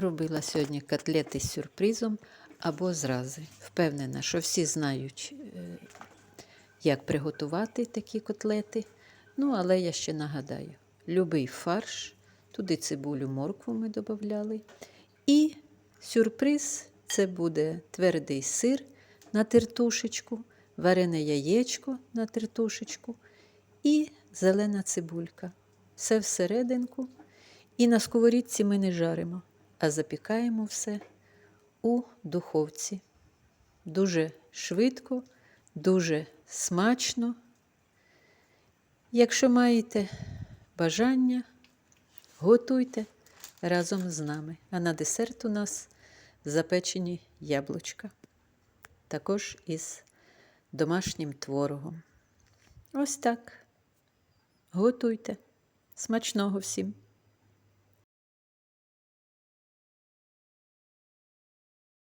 Робила сьогодні котлети з сюрпризом або зрази. Впевнена, що всі знають, е, як приготувати такі котлети. Ну, але я ще нагадаю: любий фарш, туди цибулю, моркву ми додавали. І сюрприз це буде твердий сир на тертушечку, варене яєчко на тертушечку і зелена цибулька. Все всерединку. І на сковорідці ми не жаримо, а запікаємо все у духовці. Дуже швидко, дуже смачно. Якщо маєте бажання, готуйте разом з нами. А на десерт у нас запечені яблучка. Також із домашнім творогом. Ось так. Готуйте. Смачного всім!